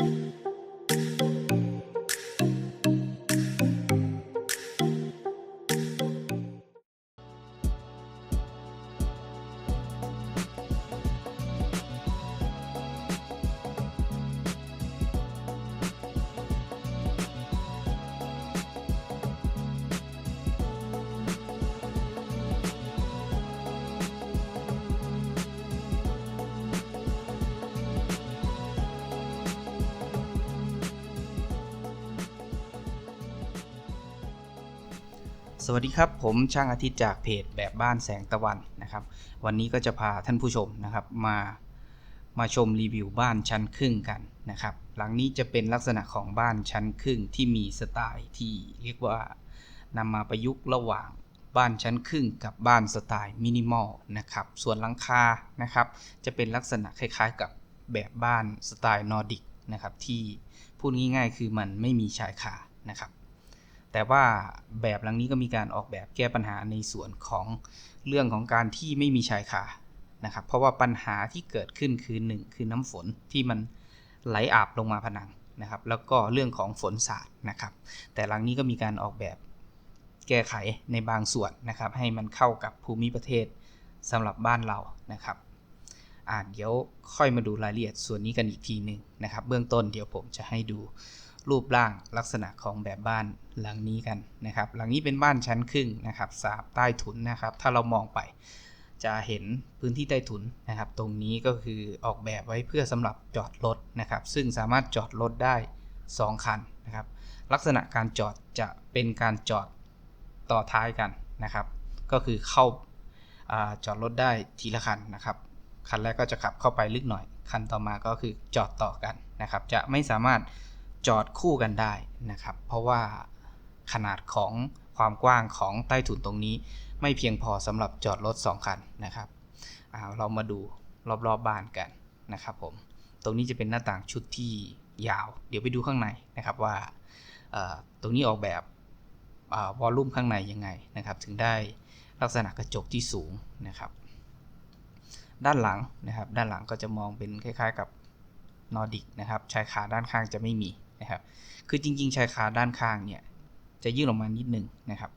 you สวัสดีครับ ผมช่างอาทิตย์จากเพจแบบบ้านแสงตะวันนะครับ วันนี้ก็จะพาท่านผู้ชมนะครับมามาชมรีวิวบ้านชั้นครึ่งกันนะครับ หลังนี้จะเป็นลักษณะของบ้านชั้นครึ่งที่มีสไตล์ที่เรียกว่านำมาประยุกต์ระหว่างบ้านชั้นครึ่งกับบ้านสไตล์มินิมอลนะครับ ส่วนหลังคานะครับจะเป็นลักษณะคล้ายๆ กับแบบบ้านสไตล์นอร์ดิกนะครับที่พูดง่ายๆ คือมันไม่มีชายคานะครับ แต่ว่าแบบหลังนี้ก็มีการออกแบบแก้ปัญหาในส่วนของเรื่องของการที่ไม่มีชายคานะครับเพราะว่าปัญหาที่เกิดขึ้นคือ 1 คือน้ำฝนที่มันไหลอาบลงมาผนังนะครับ แล้วก็เรื่องของฝนสาดนะครับ แต่หลังนี้ก็มีการออกแบบแก้ไขในบางส่วนนะครับ ให้มันเข้ากับภูมิประเทศสำหรับบ้านเรานะครับอ่าเดี๋ยวค่อยมาดูรายละเอียดส่วนนี้กันอีกทีหนึ่งนะครับ เบื้องต้นเดี๋ยวผมจะให้ดู รูปร่างลักษณะของแบบบ้านหลังนี้กันนะครับ หลังนี้เป็นบ้านชั้นครึ่งนะครับสาบใต้ถุนนะครับ ถ้าเรามองไปจะเห็นพื้นที่ใต้ถุนนะครับ ตรงนี้ก็คือออกแบบไว้เพื่อสำหรับจอดรถนะครับ ซึ่งสามารถจอดรถได้ 2 คันนะครับ ลักษณะการจอดจะเป็นการจอดต่อท้ายกันนะครับ ก็คือเข้าอาจอดรถได้ทีละคันนะครับ คันแรกก็จะขับเข้าไปลึกหน่อย คันต่อมาก็คือจอดต่อกันนะครับ จะไม่สามารถ จอดคู่กันได้นะครับ เพราะว่าขนาดของความกว้างของใต้ถุนตรงนี้ ไม่เพียงพอสำหรับจอดรถ 2 คันนะครับาเรามาดูรอบๆบบ้านกันนะครับผมตรงนี้จะเป็นหน้าต่างชุดที่ยาว เดี๋ยวไปดูข้างในนะครับว่าตรงนี้ออกแบบวอลลุ่มข้างในยังไงนะครับ ถึงได้ลักษณะกระจกที่สูงนะครับ ด้านหลังนะครับ ด้านหลังก็จะมองเป็นคล้าย ๆ กับนอร์ดิกนะครับชายคาด้านข้างจะไม่มี นะครับ คือจริง ๆ ชายคาด้านข้างเนี่ยจะยื่นออกมานิดนึงนะครับ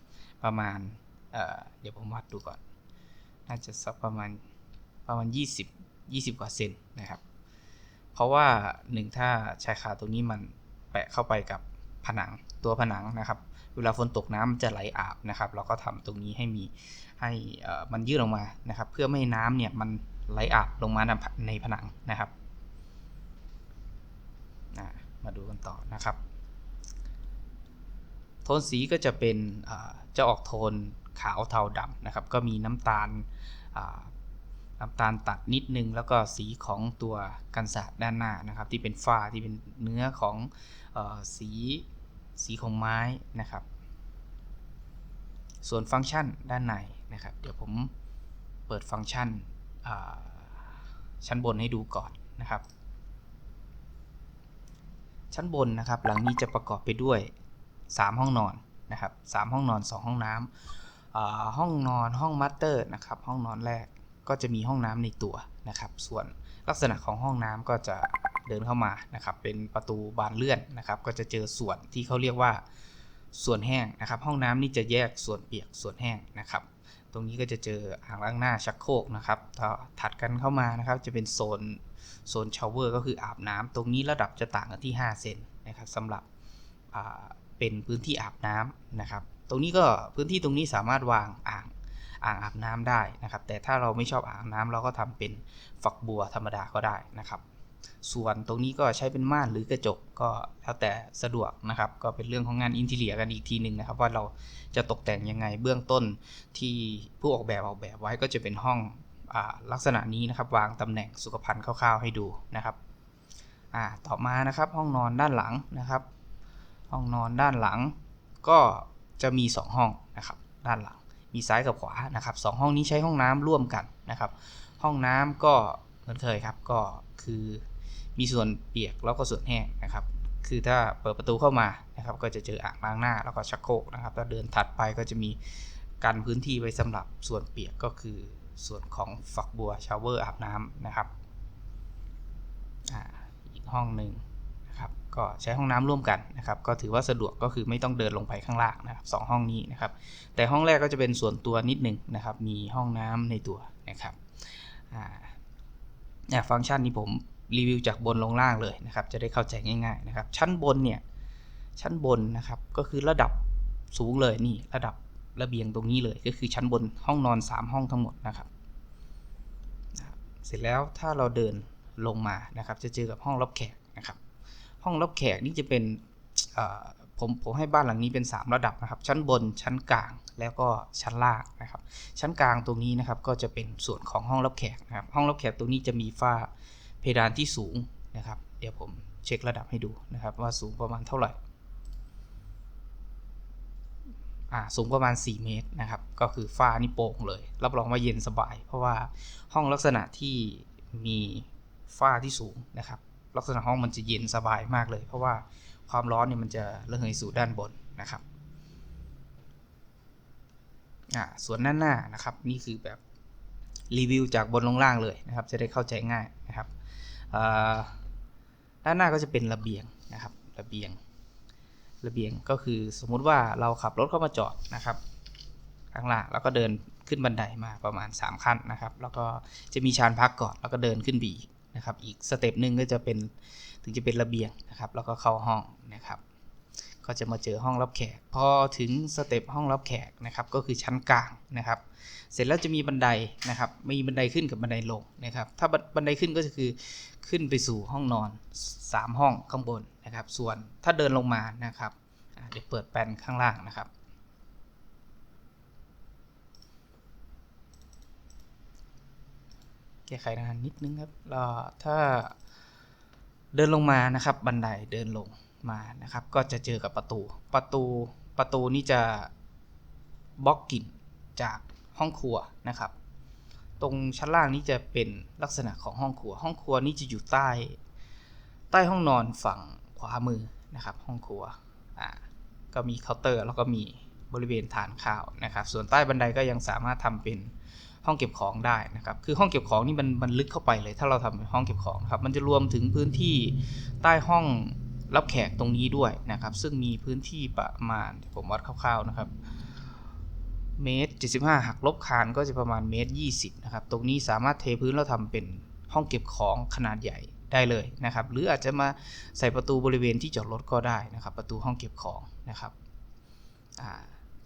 ประมาณเเดี๋ยวผมวัดดูก่อน น่าจะสักประมาณประมาณ 20 20 กว่าเซนนะครับ เพราะว่าหนึ่งถ้าชายคาตรงนี้มันแปะเข้าไปกับผนังตัวผนังนะครับ เวลาฝนตกน้ำมันจะไหลอาบนะครับ เราก็ทำตรงนี้ให้มีให้มันยื่นออกมานะครับ เพื่อไม่น้ำเนี่ยมันไหลอาบลงมาในผนังนะครับ มาดูกันต่อนะครับ โทนสีก็จะเป็นจะออกโทนขาวเทาดำนะครับ ก็มีน้ำตาลน้ำตาลตัดนิดนึง แล้วก็สีของตัวกันสาดด้านหน้านะครับ ที่เป็นฝ้าที่เป็นเนื้อของอสีสีของไม้นะครับ ส่วนฟังก์ชันด้านในนะครับ เดี๋ยวผมเปิดฟังก์ชันชั้นบนให้ดูก่อนนะครับ ชั้นบนนะครับ หลังนี้จะประกอบไปด้วย 3 ห้องนอนนะครับ3ห้องนอน 2 ห้องน้ำห้องนอนห้องมัตเตอร์นะครับห้องนอนแรกก็จะมีห้องน้ำในตัวนะครับ ส่วนลักษณะของห้องน้ำก็จะเดินเข้ามานะครับ เป็นประตูบานเลื่อนนะครับ ก็จะเจอส่วนที่เขาเรียกว่าส่วนแห้งนะครับ ห้องน้ำนี่จะแยกส่วนเปียกส่วนแห้งนะครับ ตรงนี้ก็จะเจออ่างล้างหน้าชักโครกนะครับถัดกันเข้ามานะครับ จะเป็นโซน โซนชาวเวอร์ก็คืออาบน้ำตรงนี้ระดับจะต่างกันที่ 5 เซนนะครับสำหรับเป็นพื้นที่อาบน้ำนะครับ ตรงนี้ก็พื้นที่ตรงนี้สามารถวางอ่างอ่างอาบน้ำได้นะครับ แต่ถ้าเราไม่ชอบอ่างน้ำเราก็ทำเป็นฝักบัวธรรมดาก็ได้นะครับ ส่วนตรงนี้ก็ใช้เป็นม่านหรือกระจกก็แล้วแต่สะดวกนะครับ ก็เป็นเรื่องของงานอินเทียกันอีกทีหนึ่งนะครับ ว่าเราจะตกแต่งยังไงเบื้องต้นที่ผู้ออกแบบออกแบบไว้ก็จะเป็นห้อง ลักษณะนี้นะครับวางตำแหน่งสุขภัณฑ์คร่าวๆให้ดูนะครับต่อมานะครับห้องนอนด้านหลังนะครับ ห้องนอนด้านหลังก็จะมี 2 ห้องนะครับด้านหลังมีซ้ายกับขวานะครับสห้องนี้ใช้ห้องน้ำร่วมกันนะครับ ห้องน้ำก็เหมือนเคยครับก็คือมีส่วนเปียกแล้วก็ส่วนแห้งนะครับ คือถ้าเปิดประตูเข้ามานะครับ ก็จะเจออ่างล้างหน้าแล้วก็ชักโครกนะครับถ้าเดินถัดไปก็จะมีกันพื้นที่ไว้สำหรับส่วนเปียกก็คือ ส่วนของฝักบัวชาวเวอร์อาบน้ำนะครับอีกห้องหนึ่งนะครับก็ใช้ห้องน้ำร่วมกันนะครับก็ถือว่าสะดวกก็คือไม่ต้องเดินลงไปข้างล่างนะครับสองห้องนี้นะครับแต่ห้องแรกก็จะเป็นส่วนตัวนิดหนึงนะครับมีห้องน้ำในตัวนะครับเนี่ยฟังก์ชันนี้ผมรีวิวจากบนลงล่างเลยนะครับจะได้เข้าใจง่ายๆนะครับชั้นบนเนี่ยชั้นบนนะครับก็คือระดับสูงเลยนี่ระดับ ระเบียงตรงนี้เลยก็คือชั้นบนห้องนอน 3 ห้องทั้งหมดนะครับเสร็จแล้วถ้าเราเดินลงมานะครับ จะเจอกับห้องรับแขกนะครับ ห้องรับแขกนี่จะเป็นผมผมให้บ้านหลังนี้เป็น 3 ระดับนะครับ ชั้นบนชั้นกลางแล้วก็ชั้นล่างนะครับ ชั้นกลางตรงนี้นะครับก็จะเป็นส่วนของห้องรับแขกนะครับ ห้องรับแขกตรงนี้จะมีฝ้าเพดานที่สูงนะครับ เดี๋ยวผมเช็คระดับให้ดูนะครับ ว่าสูงประมาณเท่าไหร่อ่า สูงประมาณ 4 เมตรนะครับ ก็คือฝ้านี่โป่งเลย รับรองว่าเย็นสบาย เพราะว่าห้องลักษณะที่มีฝ้าที่สูงนะครับ ลักษณะห้องมันจะเย็นสบายมากเลย เพราะว่าความร้อนเนี่ยมันจะระเหยสู่ด้านบนนะครับอ่าส่วนด้านหน้านะครับ นี่คือแบบรีวิวจากบนลงล่างเลยนะครับ จะได้เข้าใจง่ายนะครับอ่าด้านหน้าก็จะเป็นระเบียงนะครับ ระเบียง ระเบียงก็คือสมมุติว่าเราขับรถเข้ามาจอดนะครับข้างล่างแล้วก็เดินขึ้นบันไดมาประมาณ 3 ขั้นนะครับ แล้วก็จะมีชานพักก่อนแล้วก็เดินขึ้นบีนะครับ อีกสเต็ปหนึ่งก็จะเป็นถึงจะเป็นระเบียงนะครับ แล้วก็เข้าห้องนะครับ ก็จะมาเจอห้องรับแขก พอถึงสเต็ปห้องรับแขกนะครับ ก็คือชั้นกลางนะครับ เสร็จแล้วจะมีบันไดนะครับ มีบันไดขึ้นกับบันไดลงนะครับ ถ้าบันไดขึ้นก็จะคือขึ้นไปสู่ห้องนอน 3 ห้องข้างบน นะครับ ส่วนถ้าเดินลงมานะครับเดี๋ยวเปิดแปลนข้างล่างนะครับ แก้ไขงานนิดนึงครับแล้วถ้าเดินลงมานะครับ บันไดเดินลงมานะครับ ก็จะเจอกับประตู ประตูประตูนี่จะบล็อกกลิ่นจากห้องครัวนะครับ ตรงชั้นล่างนี้จะเป็นลักษณะของห้องครัว ห้องครัวนี่จะอยู่ใต้ ใต้ห้องนอนฝั่ง ขวามือนะครับ ห้องครัวอ่าก็มีเคาน์เตอร์แล้วก็มีบริเวณทานข้าวนะครับ ส่วนใต้บันไดก็ยังสามารถทำเป็นห้องเก็บของได้นะครับ คือห้องเก็บของนี่มันมันลึกเข้าไปเลย ถ้าเราทำเป็นห้องเก็บของครับ มันจะรวมถึงพื้นที่ใต้ห้องรับแขกตรงนี้ด้วยนะครับ ซึ่งมีพื้นที่ประมาณผมวัดคร่าวๆนะครับเมตร75หักลบคานก็จะประมาณเมตร20นะครับ ตรงนี้สามารถเทพื้นแล้วทำเป็นห้องเก็บของขนาดใหญ่ ได้เลยนะครับ หรืออาจจะมาใส่ประตูบริเวณที่จอดรถก็ได้นะครับ ประตูห้องเก็บของนะครับ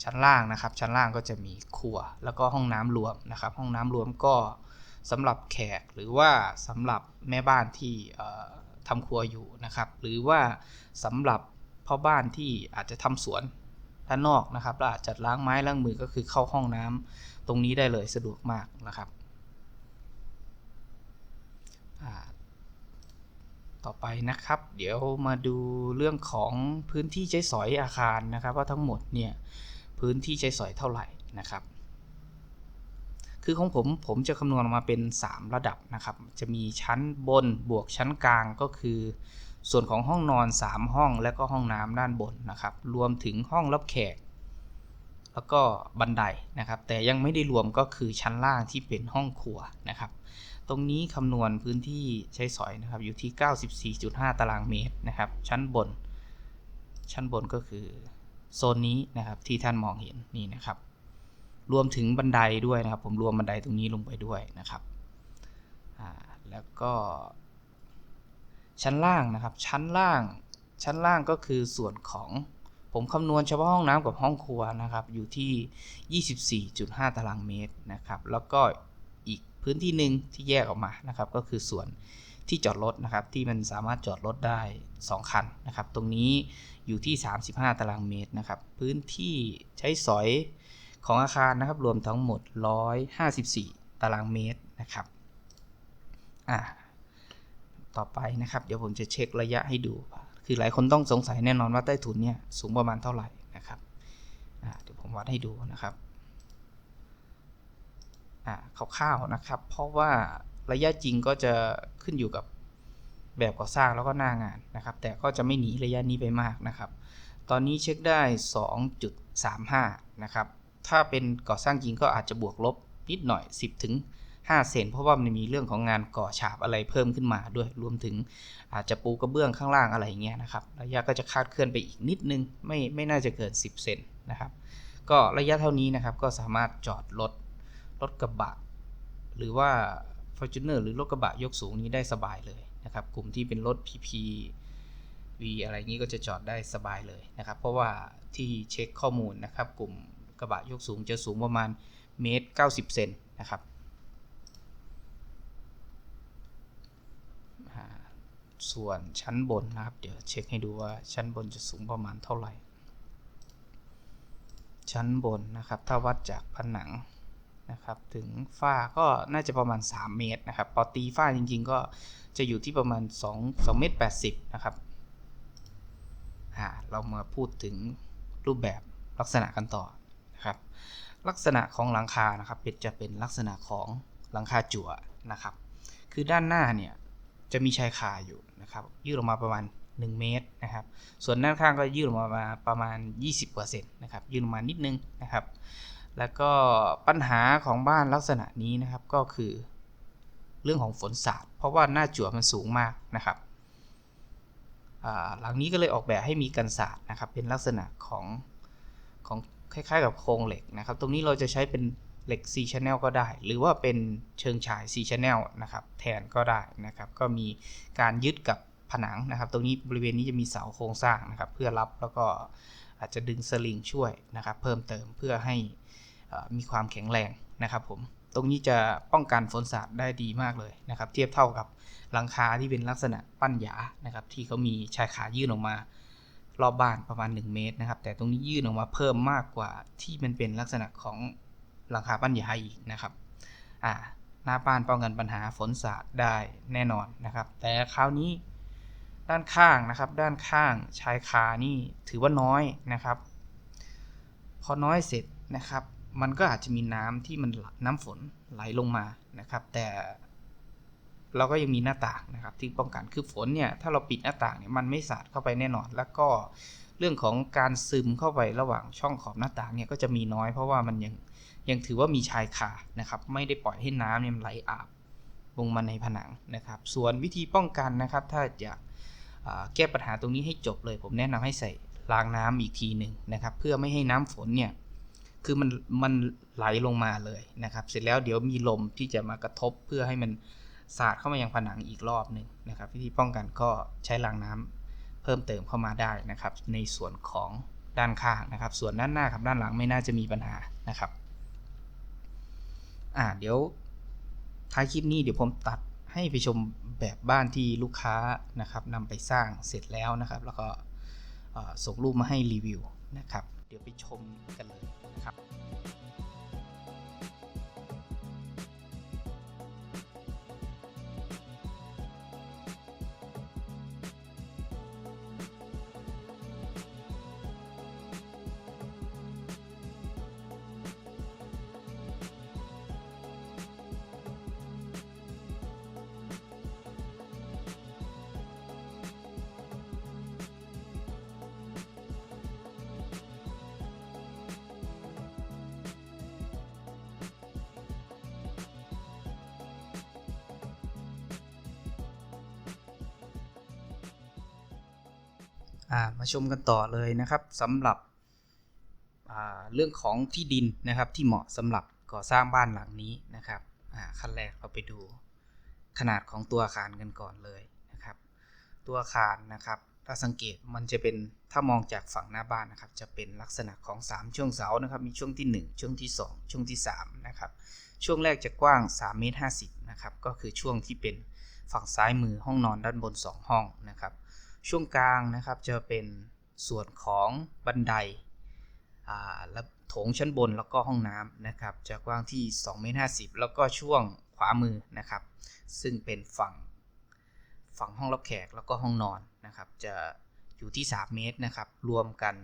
ชั้นล่างนะครับ ชั้นล่างก็จะมีครัวแล้วก็ห้องน้ำรวมนะครับ ห้องน้ำรวมก็สำหรับแขกหรือว่าสำหรับแม่บ้านที่เอ่อทำครัวอยู่นะครับ หรือว่าสำหรับพ่อบ้านที่อาจจะทำสวนด้านนอกนะครับแล้วอาจจะล้างไม้ล้างมือก็คือเข้าห้องน้ำตรงนี้ได้เลยสะดวกมากนะครับอ่า ต่อไปนะครับ เดี๋ยวมาดูเรื่องของพื้นที่ใช้สอยอาคารนะครับว่าทั้งหมดเนี่ยพื้นที่ใช้สอยเท่าไหร่นะครับ คือของผมผมจะคำนวณออกมาเป็น 3 ระดับนะครับ จะมีชั้นบนบวกชั้นกลางก็คือ ส่วนของห้องนอน 3 ห้องและก็ห้องน้ำด้านบนนะครับ รวมถึงห้องรับแขก แล้วก็บันไดนะครับ แต่ยังไม่ได้รวมก็คือชั้นล่างที่เป็นห้องครัวนะครับ ตรงนี้คำนวณพื้นที่ใช้สอยนะครับอยู่ที่ 94.5 ตารางเมตรนะครับ ชั้นบน ชั้นบนก็คือโซนนี้นะครับที่ท่านมองเห็นนี่นะครับ รวมถึงบันไดด้วยนะครับ ผมรวมบันไดตรงนี้ลงไปด้วยนะครับแล้วก็ชั้นล่างนะครับ ชั้นล่าง ชั้นล่างก็คือส่วนของผมคำนวณเฉพาะห้องน้ำกับห้องครัวนะครับ อยู่ที่ 24.5 ตารางเมตรนะครับ แล้วก็ พื้นที่หนึ่งที่แยกออกมานะครับ ก็คือส่วนที่จอดรถนะครับ ที่มันสามารถจอดรถได้ 2 คันนะครับ ตรงนี้อยู่ที่ 35 ตารางเมตรนะครับ พื้นที่ใช้สอยของอาคารนะครับ รวมทั้งหมด 154 ตารางเมตรนะครับอ่าต่อไปนะครับ เดี๋ยวผมจะเช็คระยะให้ดู คือหลายคนต้องสงสัยแน่นอนว่าใต้ถุนเนี่ยสูงประมาณเท่าไหร่นะครับอ่าเดี๋ยวผมวัดให้ดูนะครับ คร่าวๆนะครับ เพราะว่าระยะจริงก็จะขึ้นอยู่กับแบบก่อสร้างแล้วก็หน้างานนะครับ แต่ก็จะไม่หนีระยะนี้ไปมากนะครับ ตอนนี้เช็คได้ 2.35 นะครับ ถ้าเป็นก่อสร้างจริงก็อาจจะบวกลบนิดหน่อย 10 ถึง 5 เซนเพราะว่ามันมีเรื่องของงานก่อฉาบอะไรเพิ่มขึ้นมาด้วย รวมถึงอาจจะปูกระเบื้องข้างล่างอะไรอย่างเงี้ยนะครับ ระยะก็จะคาดเคลื่อนไปอีกนิดนึง ไม่ไม่น่าจะเกิน 10 เซนนะครับ ก็ระยะเท่านี้นะครับก็สามารถจอดรถ รถกระบะ หรือว่า Fortuner หรือรถกระบะยกสูงนี้ได้สบายเลยนะครับ กลุ่มที่เป็นรถ PP V อะไรนี้ก็จะจอดได้สบายเลยนะครับ เพราะว่าที่เช็คข้อมูลนะครับ กลุ่มกระบะยกสูงจะสูงประมาณเมตร90 เซนนะครับส่วนชั้นบนนะครับ เดี๋ยวเช็คให้ดูว่าชั้นบนจะสูงประมาณเท่าไหร่ ชั้นบนนะครับ ถ้าวัดจากผนัง นะครับถึงฝ้าก็น่าจะประมาณ 3 เมตรนะครับพอตีฝ้าจริง ๆ ก็จะอยู่ที่ประมาณ2 2เมตร80นะครับเรามาพูดถึงรูปแบบลักษณะกันต่อนะครับลักษณะของหลังคานะครับเป็นจะเป็นลักษณะของหลังคาจั่วนะครับ คือด้านหน้าเนี่ยจะมีชายคาอยู่นะครับยืดออกมาประมาณ 1 เมตรนะครับ ส่วนด้านข้างก็ยืดออกมาประมาณ 20%นะครับยืดออกมานิดนึงนะครับ แล้วก็ปัญหาของบ้านลักษณะนี้นะครับก็คือ เรื่องของฝนสาดเพราะว่าหน้าจั่วมันสูงมากนะครับหลังนี้ก็เลยออกแบบให้มีกันสาดนะครับ เป็นลักษณะของของคล้ายๆ กับโครงเหล็กนะครับ ตรงนี้เราจะใช้เป็นเหล็ก4 channel ก็ได้ หรือว่าเป็นเชิงฉาย4 channel นะครับ แทนก็ได้นะครับ ก็มีการยึดกับผนังนะครับ ตรงนี้บริเวณนี้จะมีเสาโครงสร้างนะครับ เพื่อรับแล้วก็ อาจจะดึงสลิงช่วยนะครับเพิ่มเติมเพื่อให้มีความแข็งแรงนะครับผมตรงนี้จะป้องกันฝนสาดได้ดีมากเลยนะครับ เทียบเท่ากับหลังคาที่เป็นลักษณะปั้นหยานะครับ ที่เขามีชายขายื่นออกมารอบบ้านประมาณ 1 เมตรนะครับ แต่ตรงนี้ยื่นออกมาเพิ่มมากกว่าที่มันเป็นลักษณะของหลังคาปั้นหยาอีกนะครับอ่าหน้าบ้านป้องกันปัญหาฝนสาดได้แน่นอนนะครับ แต่คราวนี้ ด้านข้างนะครับ ด้านข้างชายคานี่ถือว่าน้อยนะครับ พอน้อยเสร็จนะครับ มันก็อาจจะมีน้ำที่มันน้ำฝนไหลลงมานะครับ แต่เราก็ยังมีหน้าต่างนะครับ ที่ป้องกันคือฝนเนี่ยถ้าเราปิดหน้าต่างเนี่ยมันไม่สาดเข้าไปแน่นอน แล้วก็เรื่องของการซึมเข้าไประหว่างช่องขอบหน้าต่างเนี่ยก็จะมีน้อยเพราะว่ามันยังยังถือว่ามีชายคานะครับ ไม่ได้ปล่อยให้น้ำเนี่ยไหลอาบลงมาในผนังนะครับ ส่วนวิธีป้องกันนะครับ ถ้าอยาก แก้ปัญหาตรงนี้ให้จบเลย ผมแนะนำให้ใส่รางน้ำอีกทีหนึ่งนะครับ เพื่อไม่ให้น้ำฝนเนี่ยคือมันมันไหลลงมาเลยนะครับ เสร็จแล้วเดี๋ยวมีลมที่จะมากระทบเพื่อให้มันสาดเข้ามายังผนังอีกรอบหนึ่งนะครับ วิธีป้องกันก็ใช้รางน้ำเพิ่มเติมเข้ามาได้นะครับ ในส่วนของด้านข้างนะครับ ส่วนด้านหน้ากับด้านหลังไม่น่าจะมีปัญหานะครับอ่าเดี๋ยวท้ายคลิปนี้เดี๋ยวผมตัด ให้ไปชมแบบบ้านที่ลูกค้านะครับนำไปสร้างเสร็จแล้วนะครับ แล้วก็ส่งรูปมาให้รีวิวนะครับ เดี๋ยวไปชมกันเลยนะครับ มาชมกันต่อเลยนะครับสำหรับเรื่องของที่ดินนะครับที่เหมาะสำหรับก่อสร้างบ้านหลังนี้นะครับขั้นแรกเราไปดูขนาดของตัวอาคารกันก่อนเลยนะครับ ตัวอาคารนะครับ ถ้าสังเกตมันจะเป็นถ้ามองจากฝั่งหน้าบ้านนะครับ จะเป็นลักษณะของ 3 ช่วงเสานะครับ มีช่วงที่ 1 ช่วงที่ 2 ช่วงที่3นะครับช่วงแรกจะกว้าง3เมตร50นะครับก็คือช่วงที่เป็นฝั่งซ้ายมือห้องนอนด้านบน 2 ห้องนะครับ ช่วงกลางนะครับจะเป็นส่วนของบันไดและโถงชั้นบนแล้วก็ห้องน้ำนะครับจะกว้างที่2เมตร50 แล้วก็ช่วงขวามือนะครับ ซึ่งเป็นฝั่งฝั่งห้องรับแขกแล้วก็ห้องนอนนะครับ จะอยู่ที่ 3 เมตรนะครับ รวมกัน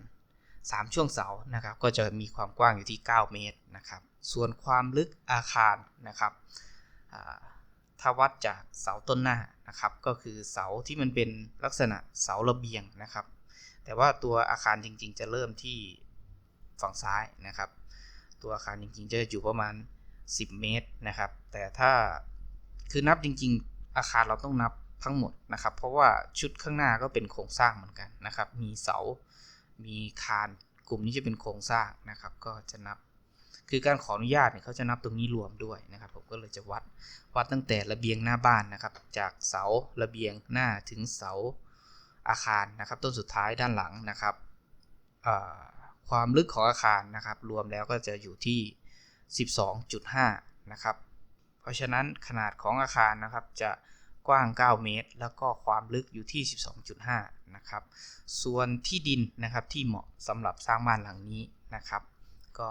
3 ช่วงเสานะครับ ก็จะมีความกว้างอยู่ที่ 9 เมตรนะครับ ส่วนความลึกอาคารนะครับ ถ้าวัดจากเสาต้นหน้านะครับ ก็คือเสาที่มันเป็นลักษณะเสาระเบียงนะครับ แต่ว่าตัวอาคารจริง ๆ จะเริ่มที่ฝั่งซ้ายนะครับ ตัวอาคารจริง ๆ จะอยู่ประมาณ 10 เมตรนะครับ แต่ถ้าคือนับจริง ๆ อาคารเราต้องนับทั้งหมดนะครับ เพราะว่าชุดข้างหน้าก็เป็นโครงสร้างเหมือนกันนะครับ มีเสา มีคาน กลุ่มนี้จะเป็นโครงสร้างนะครับ ก็จะนับ คือการขออนุญาตเนี่ยเขาจะนับตรงนี้รวมด้วยนะครับ ผมก็เลยจะวัดวัดตั้งแต่ระเบียงหน้าบ้านนะครับ จากเสาระเบียงหน้าถึงเสาอาคารนะครับ ต้นสุดท้ายด้านหลังนะครับความลึกของอาคารนะครับ รวมแล้วก็จะอยู่ที่ 12.5 นะครับ เพราะฉะนั้นขนาดของอาคารนะครับจะกว้าง 9 เมตร แล้วก็ความลึกอยู่ที่ 12.5 นะครับ ส่วนที่ดินนะครับที่เหมาะสำหรับสร้างบ้านหลังนี้นะครับ ก็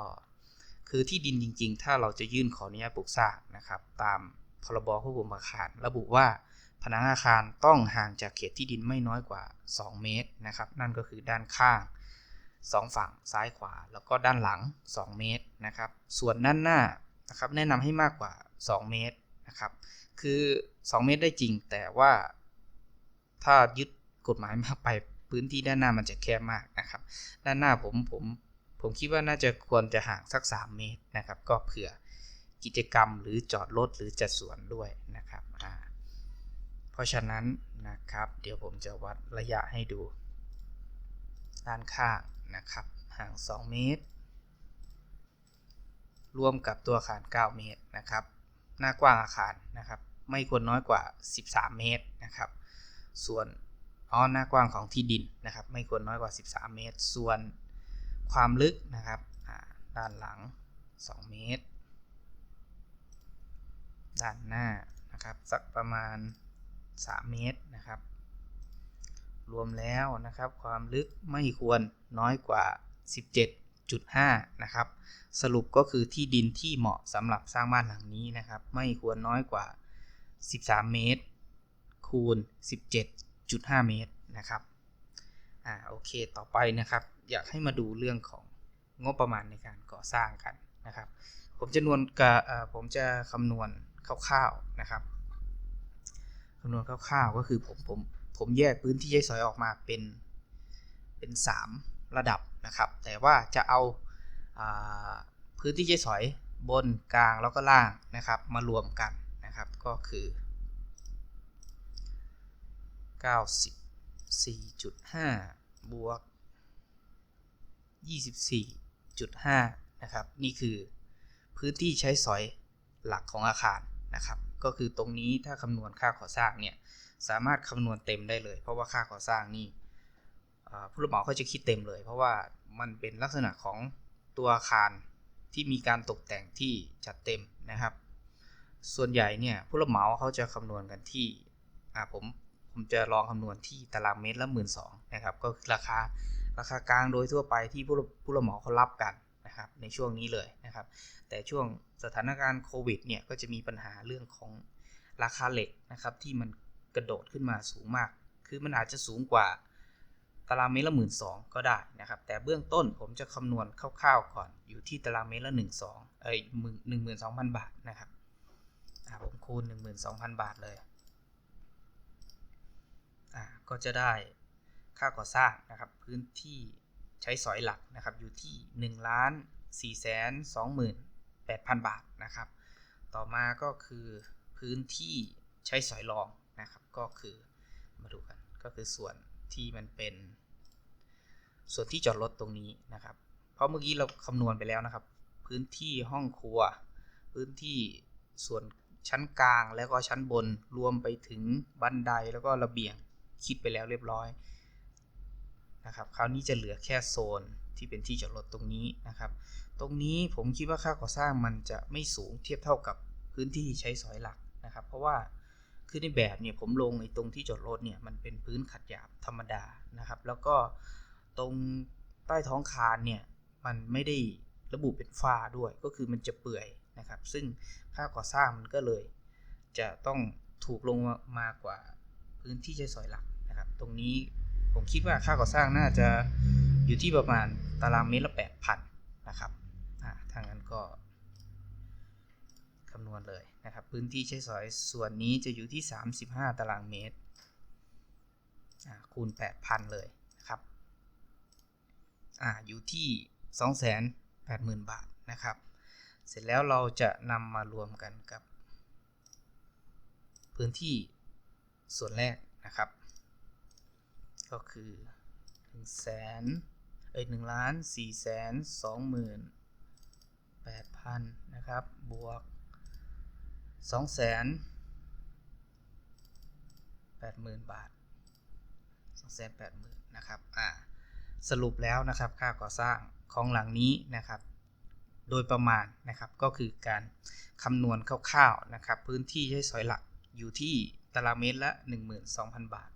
คือที่ดินจริง ๆ ถ้าเราจะยื่นขออนุญาตปลูกสร้างนะครับ ตามพรบควบคุมอาคาร ระบุว่าผนังอาคารต้องห่างจากเขตที่ดินไม่น้อยกว่า 2 เมตรนะครับ นั่นก็คือด้านข้าง 2 ฝั่งซ้ายขวา แล้วก็ด้านหลัง 2 เมตรนะครับ ส่วนด้านหน้านะครับแนะนำให้มากกว่า 2 เมตรนะครับ คือ 2 เมตรได้จริง แต่ว่าถ้ายึดกฎหมายมากไปพื้นที่ด้านหน้ามันจะแคบมากนะครับ ด้านหน้าผมผม ผมคิดว่าน่าจะควรจะห่างสัก 3 เมตรนะครับ ก็เผื่อกิจกรรมหรือจอดรถหรือจัดสวนด้วยนะครับเพราะฉะนั้นนะครับ เดี๋ยวผมจะวัดระยะให้ดู ด้านข้างนะครับ ห่าง 2 เมตร รวมกับตัวอาคาร 9 เมตรนะครับ หน้ากว้างอาคารนะครับ ไม่ควรน้อยกว่า 13 เมตรนะครับ ส่วนอ๋อหน้ากว้างของที่ดินนะครับ ไม่ควรน้อยกว่า 13 เมตร ส่วน ความลึกนะครับด้านหลัง 2 เมตร ด้านหน้านะครับสักประมาณ 3 เมตรนะครับ รวมแล้วนะครับความลึกไม่ควรน้อยกว่า 17.5 นะครับ สรุปก็คือที่ดินที่เหมาะสำหรับสร้างบ้านหลังนี้นะครับ ไม่ควรน้อยกว่า 13 เมตร คูณ 17.5 เมตรนะครับอ่าโอเคต่อไปนะครับ อยากให้มาดูเรื่องของงบประมาณในการก่อสร้างกันนะครับ ผมจะนวณกะผมจะคำนวณคร่าวๆนะครับคำนวณคร่าวๆก็คือผมผมผมแยกพื้นที่ใช้สอยออกมาเป็นเป็น 3 ระดับนะครับ แต่ว่าจะเอาอาพื้นที่ใช้สอยบนกลางแล้วก็ล่างนะครับมารวมกันนะครับก็คือ 94.5 บวก 24.5 นะครับ นี่คือพื้นที่ใช้สอยหลักของอาคารนะครับ ก็คือตรงนี้ถ้าคำนวณค่าก่อสร้างเนี่ยสามารถคำนวณเต็มได้เลย เพราะว่าค่าก่อสร้างนี่ผู้รับเหมาเขาจะคิดเต็มเลย เพราะว่ามันเป็นลักษณะของตัวอาคารที่มีการตกแต่งที่จัดเต็มนะครับ ส่วนใหญ่เนี่ยผู้รับเหมาเขาจะคำนวณกันที่ผมผมจะลองคำนวณที่ตารางเมตรละหมื่นสองนะครับ ก็คือราคา ราคากลางโดยทั่วไปที่ผู้ผู้รับเหมาเขารับกันนะครับในช่วงนี้เลยนะครับ แต่ช่วงสถานการณ์โควิดเนี่ยก็จะมีปัญหาเรื่องของราคาเหล็กนะครับที่มันกระโดดขึ้นมาสูงมาก คือมันอาจจะสูงกว่าตารางเมตรละหมื่นสองก็ได้นะครับ แต่เบื้องต้นผมจะคำนวณคร่าวๆก่อนอยู่ที่ตารางเมตรละหนึ่งสองเอ้ยหนึ่งหมื่นสองพันบาทนะครับผมคูณหนึ่งหมื่นสองพันบาทเลย อ่าก็จะได้ ค่าก่อสร้างนะครับ พื้นที่ใช้สอยหลักนะครับ อยู่ที่ 1 ล้าน4แสน28,000 บาทนะครับ ต่อมาก็คือพื้นที่ใช้สอยรองนะครับ ก็คือมาดูกันก็คือส่วนที่มันเป็น ส่วนที่จอดรถตรงนี้นะครับ เพราะเมื่อกี้เราคำนวณไปแล้วนะครับ พื้นที่ห้องครัว พื้นที่ส่วนชั้นกลางแล้วก็ชั้นบนรวมไปถึงบันไดแล้วก็ระเบียงคิดไปแล้วเรียบร้อย นะครับคราวนี้จะเหลือแค่โซนที่เป็นที่จอดรถตรงนี้นะครับ ตรงนี้ผมคิดว่าค่าก่อสร้างมันจะไม่สูงเทียบเท่ากับพื้นที่ใช้สอยหลักนะครับ เพราะว่าคือในแบบเนี่ยผมลงไอ้ตรงที่จอดรถเนี่ยมันเป็นพื้นขัดหยาบธรรมดานะครับ แล้วก็ตรงใต้ท้องคานเนี่ยมันไม่ได้ระบุเป็นฝ้าด้วยก็คือมันจะเปื่อยนะครับ ซึ่งค่าก่อสร้างมันก็เลย จะต้องถูกลงมากว่าพื้นที่ใช้สอยหลักนะครับ ตรงนี้ ผมคิดว่าค่าก่อสร้างน่าจะอยู่ที่ประมาณตารางเมตรละแปดพันนะครับทางนั้นก็คำนวณเลยนะครับ พื้นที่ใช้สอยส่วนนี้จะอยู่ที่ 35 ตารางเมตรคูณ 8,000 เลยนะครับออยู่ที่ 280,000 บาทนะครับ เสร็จแล้วเราจะนำมารวมกันกับ พื้นที่ส่วนแรกนะครับ ก็คือ1แสนเอ้ย1ล้าน4แสน2หมื่น8พันนะครับ บวก2แสน8หมื่นบาท2แสน8หมื่นนะครับอ่าสรุปแล้วนะครับค่าก่อสร้างของหลังนี้นะครับ โดยประมาณนะครับก็คือการคำนวณคร่าวๆนะครับ พื้นที่ใช้สอยหลักอยู่ที่ตารางเมตรละ 12,000 บาท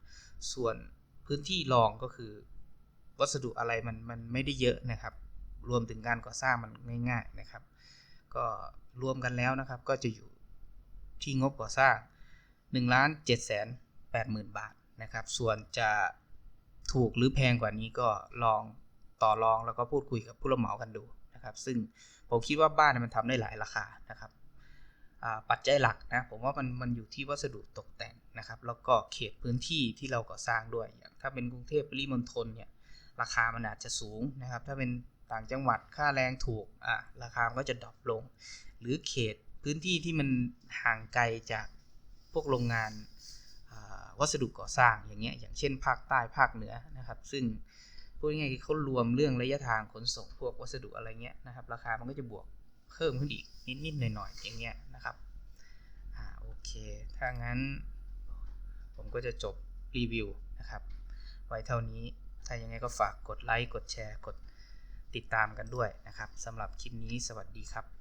ส่วน พื้นที่รองก็คือ วัสดุอะไรมันมันไม่ได้เยอะนะครับ รวมถึงการก่อสร้างมันง่ายๆนะครับ ก็รวมกันแล้วนะครับ ก็จะอยู่ที่งบก่อสร้าง1ล้าน7แสน8หมื่นบาทนะครับ ส่วนจะถูกหรือแพงกว่านี้ก็ลองต่อรองแล้วก็พูดคุยกับผู้รับเหมากันดูนะครับ ซึ่งผมคิดว่าบ้านมันทำได้หลายราคานะครับปัจจัยหลักนะผมว่ามันมันอยู่ที่วัสดุตกแต่ง นะครับ แล้วก็เขตพื้นที่ที่เราก่อสร้างด้วยอย่างถ้าเป็นกรุงเทพปริมณฑลเนี่ยราคามันอาจจะสูงนะครับ ถ้าเป็นต่างจังหวัดค่าแรงถูกอะราคาก็จะดรอปลง หรือเขตพื้นที่ที่มันห่างไกลจากพวกโรงงานวัสดุก่อสร้างอย่างเงี้ยอย่างเช่นภาคใต้ภาคเหนือนะครับ ซึ่งพูดง่ายๆเขารวมเรื่องระยะทางขนส่งพวกวัสดุอะไรเงี้ยนะครับ ราคามันก็จะบวกเพิ่มขึ้นอีกนิดๆหน่อยๆอย่างเงี้ยนะครับอ่าโอเค ถ้างั้น ผมก็จะจบรีวิวนะครับไว้เท่านี้ถ้ายังไงก็ฝากกดไลค์กดแชร์กดติดตามกันด้วยนะครับสำหรับคลิปนี้สวัสดีครับ